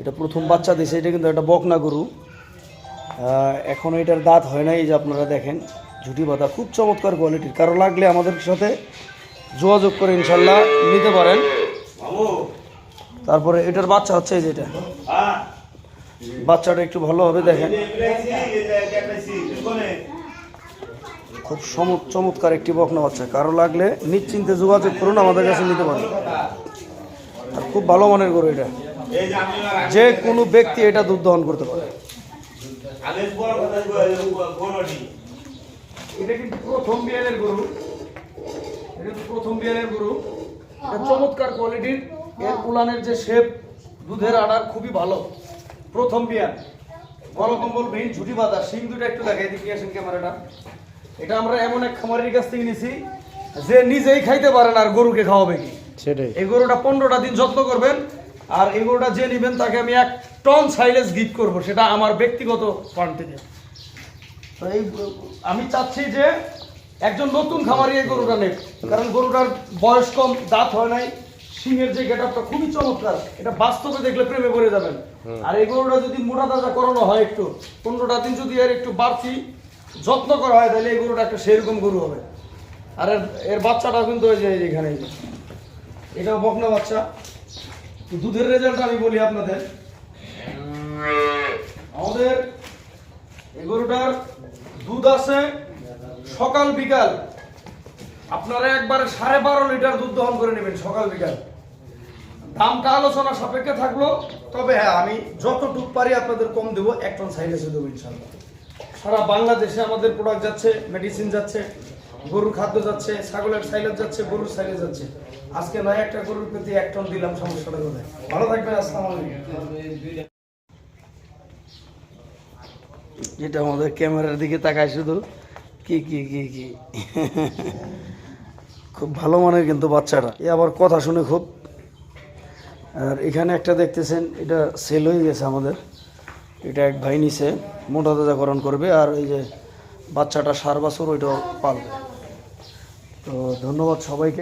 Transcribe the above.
এটা প্রথম বাচ্চা দিয়েছে এটা কিন্তু একটা বকনা গরু। এখনও এটার দাঁত হয় নাই যে আপনারা দেখেন, ঝুটি বাঁধা, খুব চমৎকার কোয়ালিটির কারও লাগলে আমাদের সাথে যোগাযোগ করে ইনশাল্লাহ নিতে পারেন। তারপরে এটার বাচ্চা হচ্ছে এই যেটা বাচ্চাটা একটু ভালোভাবে দেখেন। খুব চমৎ- চমৎকার একটি বকনা বাচ্চা। কারও লাগলে নিশ্চিন্তে যোগাযোগ করুন, আমাদের কাছে নিতে পারেন। আর খুব ভালো মানের গরু এটা। যে কোনো ব্যক্তি এটা দুধ দহন করতে পারে। এটা কিন্তু প্রথম বিয়ানের গরু। এটা কিন্তু প্রথম গরু। চমৎকার কোয়ালিটির। উলানের যে শেপ দুধের খুবই ভালো। প্রথম বিয়ান বড় কম্বল, ভেইন, ঝুটি বাঁধা। শিং দুটো একটু দেখাই দিকে আসেন ক্যামেরাটা। এটা আমরা এমন এক খামারের কাছ থেকে নিছি যে নিজেই খাইতে পারেন আর গরুকে খাওয়াবে কি। সেটাই। এই গরুটা পনেরোটা দিন যত্ন করবেন আর এই গরুটা যে নেবেন তাকে আমি এক টন সাইলেজ গিফট করব সেটা আমার ব্যক্তিগত ফান্ড থেকে তো এই আমি চাচ্ছি যে একজন নতুন খামারি এই গরুটা নেব কারণ গরুটার বয়স কম দাঁত হয় নাই সিংহের যে গেটআপটা খুবই চমৎকার এটা বাস্তবে দেখলে প্রেমে পড়ে যাবেন। আর এই গরুটা যদি মোটা তাজা করানো হয় একটু পনেরোটা দিন যদি এর একটু বাড়তি যত্ন করা হয়, তাহলে এই গরুটা একটা সেরকম গরু হবে। আর এর এর বাচ্চাটা কিন্তু ওই যে এখানে। এটাও বকনা বাচ্চা। দুধের রেজাল্ট আমি বলি আপনাদের। আমাদের এই গরুটার দুধ আছে সকাল বিকাল। আপনারা একবারে সাড়ে বারো লিটার দুধ দহন করে নেবেন সকাল বিকাল। দামটা আলোচনা সাপেক্ষে থাকল, তবে হ্যাঁ আমি যতটুক পারি আপনাদের কম দেবো, এক টন সাইলেসে দেবো ইনশাল্লাহ সারা বাংলাদেশে আমাদের প্রোডাক্ট যাচ্ছে মেডিসিন যাচ্ছে, গরুর খাদ্য যাচ্ছে, ছাগলের সাইলেজ যাচ্ছে, গরুর সাইলেজ যাচ্ছে। আজকে নয় একটা গরুর প্রতি এক টন দিলাম, সমস্যাটা কোথায়? ভালো থাকবেন, আসসালামু এটা আমাদের ক্যামেরার দিকে তাকায় শুধু। কি কি কি কি? খুব ভালো মানের কিন্তু বাচ্চাটা। এ আবার কথা শুনে খুব। আর এখানে একটা দেখতেছেন, এটা সেল হয়ে গেছে আমাদের। এটা এক ভাই নিছে, মোটা তাজাকরণ করবে আর এই যে বাচ্চাটা সার বছর ওইটাও পালবে। তো ধন্যবাদ সবাইকে।